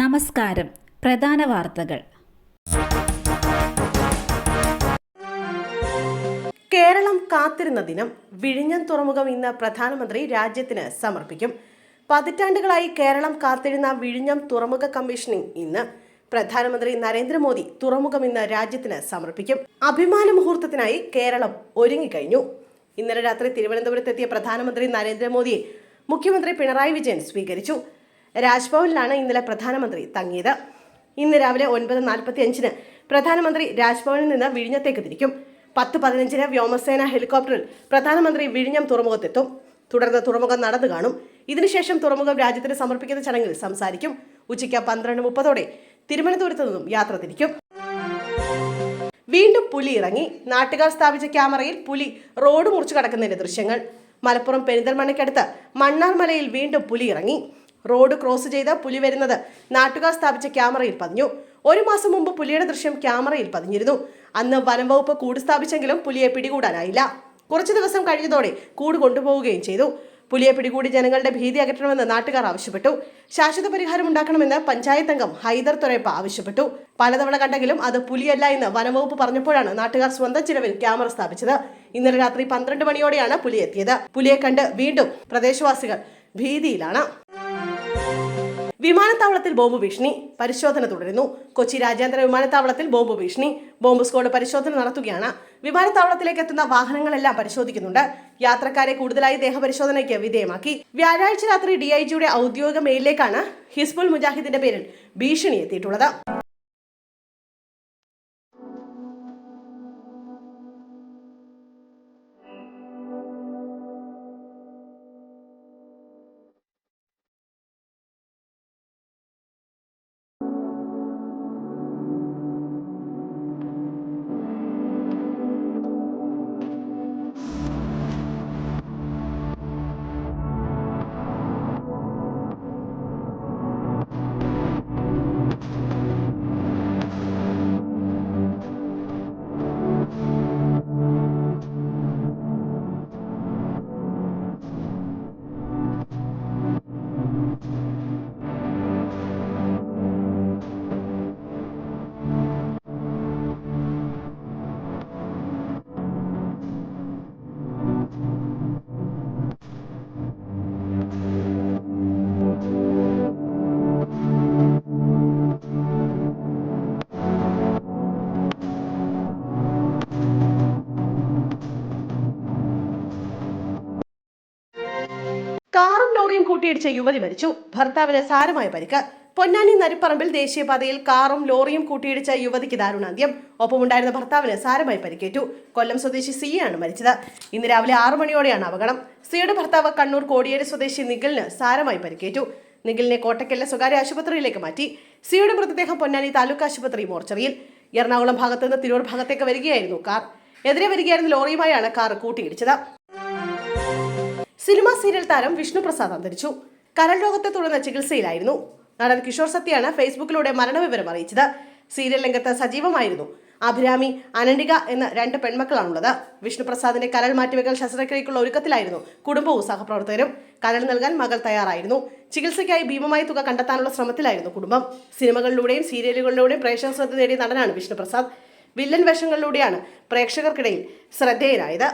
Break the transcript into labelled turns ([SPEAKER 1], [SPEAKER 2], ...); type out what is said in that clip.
[SPEAKER 1] നമസ്കാരം. പ്രധാന വാർത്തകൾ.
[SPEAKER 2] കേരളം കാത്തിരുന്ന ദിനം വിഴിഞ്ഞം തുറമുഖം ഇന്ന് പ്രധാനമന്ത്രി രാജ്യത്തിന് സമർപ്പിക്കും. പതിറ്റാണ്ടുകളായി കേരളം കാത്തിരുന്ന വിഴിഞ്ഞം തുറമുഖ കമ്മീഷനിംഗ് ഇന്ന് പ്രധാനമന്ത്രി നരേന്ദ്രമോദി തുറമുഖം ഇന്ന് രാജ്യത്തിന് സമർപ്പിക്കും. അഭിമാന മുഹൂർത്തത്തിനായി കേരളം ഒരുങ്ങിക്കഴിഞ്ഞു. ഇന്നലെ രാത്രി തിരുവനന്തപുരത്തെത്തിയ പ്രധാനമന്ത്രി നരേന്ദ്രമോദിയെ മുഖ്യമന്ത്രി പിണറായി വിജയൻ സ്വീകരിച്ചു. രാജ്ഭവനിലാണ് ഇന്നലെ പ്രധാനമന്ത്രി തങ്ങിയത്. ഇന്ന് രാവിലെ ഒൻപത് നാൽപ്പത്തി അഞ്ചിന് പ്രധാനമന്ത്രി രാജ്ഭവനിൽ നിന്ന് വിഴിഞ്ഞത്തേക്ക് തിരിക്കും. പത്ത് പതിനഞ്ചിന് വ്യോമസേന ഹെലികോപ്റ്ററിൽ പ്രധാനമന്ത്രി വിഴിഞ്ഞം തുറമുഖത്തെത്തും. തുടർന്ന് തുറമുഖം നടന്നു കാണും. ഇതിനുശേഷം തുറമുഖം രാജ്യത്തിന് സമർപ്പിക്കുന്ന ചടങ്ങിൽ സംസാരിക്കും. ഉച്ചയ്ക്ക് പന്ത്രണ്ട് മുപ്പതോടെ തിരുവനന്തപുരത്ത് നിന്നും യാത്ര തിരിക്കും. വീണ്ടും പുലി ഇറങ്ങി. നാട്ടുകാർ സ്ഥാപിച്ച ക്യാമറയിൽ പുലി റോഡ് മുറിച്ചു കടക്കുന്നതിന്റെ ദൃശ്യങ്ങൾ. മലപ്പുറം പെരിന്തൽമണ്ണയ്ക്കടുത്ത് മണ്ണാർമലയിൽ വീണ്ടും പുലി ഇറങ്ങി. റോഡ് ക്രോസ് ചെയ്ത് പുലി വരുന്നത്. നാട്ടുകാർ സ്ഥാപിച്ച ക്യാമറയിൽ പതിഞ്ഞു. ഒരു മാസം മുമ്പ് പുലിയുടെ ദൃശ്യം ക്യാമറയിൽ പതിഞ്ഞിരുന്നു. അന്ന് വനംവകുപ്പ് കൂട് സ്ഥാപിച്ചെങ്കിലും പുലിയെ പിടികൂടാനായില്ല. കുറച്ചു ദിവസം കഴിഞ്ഞതോടെ കൂട് കൊണ്ടുപോവുകയും ചെയ്തു. പുലിയെ പിടികൂടി ജനങ്ങളുടെ ഭീതി അകറ്റണമെന്ന് നാട്ടുകാർ ആവശ്യപ്പെട്ടു. ശാശ്വത പരിഹാരം ഉണ്ടാക്കണമെന്ന് പഞ്ചായത്ത് അംഗം ഹൈദർ തൊരേപ്പ ആവശ്യപ്പെട്ടു. പലതവണ കണ്ടെങ്കിലും അത് പുലിയല്ല എന്ന് വനംവകുപ്പ് പറഞ്ഞപ്പോഴാണ് നാട്ടുകാർ സ്വന്തം ചിലവിൽ ക്യാമറ സ്ഥാപിച്ചത്. ഇന്നലെ രാത്രി പന്ത്രണ്ട് മണിയോടെയാണ് പുലി എത്തിയത്. പുലിയെ കണ്ട് വീണ്ടും പ്രദേശവാസികൾ ഭീതിയിലാണ്. വിമാനത്താവളത്തിൽ ബോംബ് ഭീഷണി പരിശോധന തുടരുന്നു. കൊച്ചി രാജ്യാന്തര വിമാനത്താവളത്തിൽ ബോംബ് ഭീഷണി. ബോംബ് സ്ക്വാഡ് പരിശോധന നടത്തുകയാണ്. വിമാനത്താവളത്തിലേക്ക് എത്തുന്ന വാഹനങ്ങളെല്ലാം പരിശോധിക്കുന്നുണ്ട്. യാത്രക്കാരെ കൂടുതലായി ദേഹപരിശോധനയ്ക്ക് വിധേയമാക്കി. വ്യാഴാഴ്ച രാത്രി ഡി ഐ ജിയുടെ ഔദ്യോഗിക മെയിലിലേക്കാണ് ഹിസ്ബുൾ മുജാഹിദിന്റെ പേരിൽ ഭീഷണി എത്തിയിട്ടുള്ളത്. കാറും ലോറിയും കൂട്ടിയിടിച്ച യുവതി മരിച്ചു. ഭർത്താവിന് സാരമായ പരിക്ക് പൊന്നാനി നരിപ്പറമ്പിൽ ദേശീയപാതയിൽ കാറും ലോറിയും കൂട്ടിയിടിച്ച യുവതിക്ക് ദാരുണാന്ത്യം. ഒപ്പമുണ്ടായിരുന്ന ഭർത്താവിന് സാരമായി പരിക്കേറ്റു. കൊല്ലം സ്വദേശി സി ആണ് മരിച്ചത്. ഇന്ന് രാവിലെ ആറു മണിയോടെയാണ് അപകടം. സിയുടെ ഭർത്താവ് കണ്ണൂർ കോടിയേരി സ്വദേശി നിഖിലിന് സാരമായി പരിക്കേറ്റു. നിഖിലിനെ കോട്ടക്കലിലെ സ്വകാര്യ ആശുപത്രിയിലേക്ക് മാറ്റി. സിയുടെ മൃതദേഹം പൊന്നാനി താലൂക്ക് ആശുപത്രി മോർച്ചറിയിൽ. എറണാകുളം ഭാഗത്തുനിന്ന് തിരൂർ ഭാഗത്തേക്ക് വരികയായിരുന്നു കാർ. എതിരെ വരികയായിരുന്ന ലോറിയുമായാണ് കാർ കൂട്ടിയിടിച്ചത്. സിനിമാ സീരിയൽ താരം വിഷ്ണു പ്രസാദ് അന്തരിച്ചു. കരൾ രോഗത്തെ തുടർന്ന് ചികിത്സയിലായിരുന്നു. നടൻ കിഷോർ സത്യാണ് ഫേസ്ബുക്കിലൂടെ മരണവിവരം അറിയിച്ചത്. സീരിയൽ രംഗത്ത് സജീവമായിരുന്നു. അഭിരാമി അനന്തിക എന്ന രണ്ട് പെൺമക്കളാണുള്ളത്. വിഷ്ണു പ്രസാദിന്റെ കരൾ മാറ്റിവെക്കൽ ശസ്ത്രക്രിയക്കുള്ള ഒരുക്കത്തിലായിരുന്നു കുടുംബവും സഹപ്രവർത്തകരും കരൾ നൽകാൻ മകൾ തയ്യാറായിരുന്നു. ചികിത്സയ്ക്കായി ഭീമമായ തുക കണ്ടെത്താനുള്ള ശ്രമത്തിലായിരുന്നു കുടുംബം. സിനിമകളിലൂടെയും സീരിയലുകളിലൂടെയും പ്രേക്ഷക ശ്രദ്ധ നേടിയ നടനാണ് വിഷ്ണുപ്രസാദ് വില്ലൻ വേഷങ്ങളിലൂടെയാണ് പ്രേക്ഷകർക്കിടയിൽ ശ്രദ്ധേയനായത്.